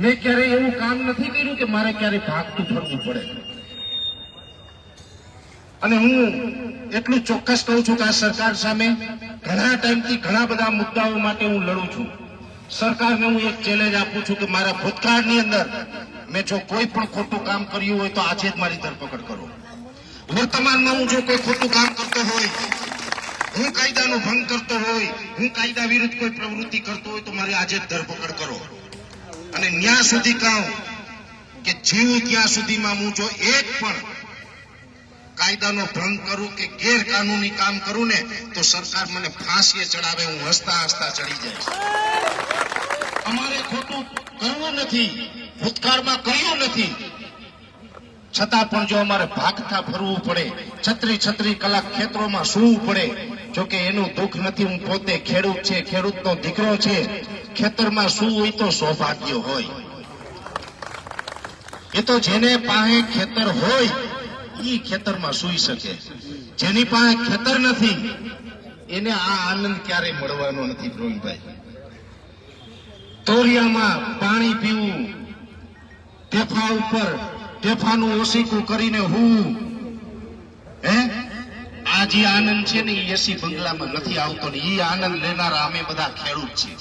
મેં ક્યારેય એવું કામ નથી કર્યું કે મારે ક્યારે ભાગતું ફરવું પડે. અને હું એટલું ચોક્કસ કહું છું કે આ સરકાર સામે ઘણા ટાઈમથી ઘણા બધા મુદ્દાઓ માટે હું લડું છું. સરકારને હું એક ચેલેન્જ આપું છું કે મારા ભૂતકાળની અંદર મેં જો કોઈ પણ ખોટું કામ કર્યું હોય તો આજે જ મારી ધરપકડ કરો. વર્તમાનમાં હું જો કોઈ ખોટું કામ કરતો હોય, હું કાયદાનો ભંગ કરતો હોય, હું કાયદા વિરુદ્ધ કોઈ પ્રવૃત્તિ કરતો હોય તો મારી આજે જ ધરપકડ કરો. અને ન્યા સુધી કહું કે જીવ ત્યાં સુધીમાં હું જો એક પણ કાયદાનો ભંગ કરું કે ગેરકાનૂની કામ કરું ને, તો સરકાર મને ફાંસીએ ચડાવે, હું હસતા હસતા ચડી જાય અમારે ખોટું કરવું નથી, ભૂતકાળમાં કર્યું નથી. છતાં પણ જો અમારે ભાગતા ફરવું પડે, છત્રી છત્રી કલાક ખેતરોમાં સૂવું પડે જો કે એનું દુઃખ નથી, હું પોતે ખેડૂત છે, ખેડૂતનો દીકરો છે, ખેતરમાં શું હોય તો સૌભાગ્ય હોય. એ તો જેને પાસે ખેતર હોય, ઈ ખેતરમાં સૂઈ શકે. જેની પાસે ખેતર નથી, એને આ આનંદ ક્યારે મળવાનો નથી પ્રવીણભાઈ તોરિયામાં પાણી પીવું, ટેફા ઉપર, ટેફાનું ઓસીકું કરીને હું, હે? આ જે આનંદ છે ને એ એસી બંગલામાં નથી આવતો ને એ આનંદ લેનારા અમે બધા ખેડૂત છીએ.